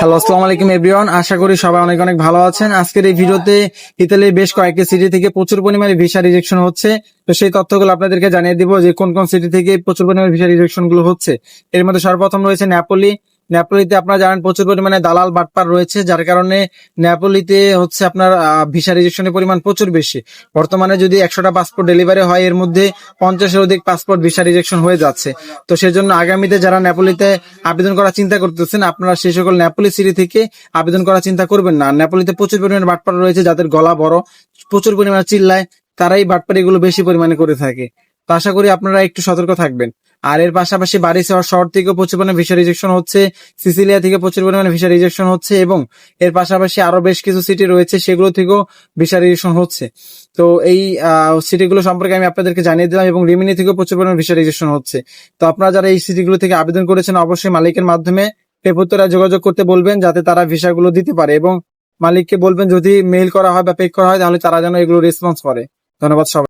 Hello আসসালামু আলাইকুম everyone আশা করি সবাই অনেক অনেক ভালো আছেন। আজকের এই ভিডিওতে ইতালির বেশ কয়েকটি সিটি থেকে প্রচুর পরিমাণে ভিসা রিজেকশন হচ্ছে। তো সেই তথ্যগুলো আপনাদেরকে জানিয়ে দিব যে কোন কোন সিটি থেকে প্রচুর পরিমাণে ভিসা রিজেকশনগুলো হচ্ছে। এর মধ্যে সর্বপ্রথম রয়েছে নেপোলি নেপোলিতে আপনারা জানেন প্রচুর পরিমাণে দালাল বাটপার রয়েছে, যার কারণে নেপোলিতে হচ্ছে আপনার ভিসা রিজেকশনের পরিমাণ প্রচুর বেশি। বর্তমানে যদি একশোটা পাসপোর্ট ডেলিভারি হয়, এর মধ্যে পঞ্চাশের অধিক পাসপোর্ট ভিসা রিজেকশন হয়ে যাচ্ছে। তো সেজন্য আগামীতে যারা নেপোলিতে আবেদন করার চিন্তা করতেছেন, আপনারা সেই সকল নেপোলি সিটি থেকে আবেদন করার চিন্তা করবেন না। নেপোলিতে প্রচুর পরিমাণে বাটপার রয়েছে, যাদের গলা বড়, প্রচুর পরিমাণে চিল্লায়, তারাই বাটপারি গুলো বেশি পরিমাণে করে থাকে। তো আশা করি আপনারা একটু সতর্ক থাকবেন। আর এর পাশাপাশি শহর শহর থেকেও প্রচুর পরিমাণে ভিসা রিজেকশন হচ্ছে, সিসিলিয়া থেকে প্রচুর পরিমাণে ভিসা রিজেকশন হচ্ছে এবং এর পাশাপাশি আরও বেশ কিছু সিটি রয়েছে সেগুলো থেকেও ভিসা রিজেকশন হচ্ছে। তো এই সিটিগুলো সম্পর্কে আমি আপনাদেরকে জানিয়ে দিলাম এবং রিমিনি থেকেও প্রচুর পরিমাণে ভিসা রিজেকশন হচ্ছে। তো আপনারা যারা এই সিটিগুলো থেকে আবেদন করেছেন, অবশ্যই মালিকের মাধ্যমে পেপত্তরা যোগাযোগ করতে বলবেন যাতে তারা ভিসাগুলো দিতে পারে এবং মালিককে বলবেন যদি মেইল করা হয় বা পেক করা হয়, তাহলে তারা যেন এগুলো রেসপন্স করে। ধন্যবাদ সবাই।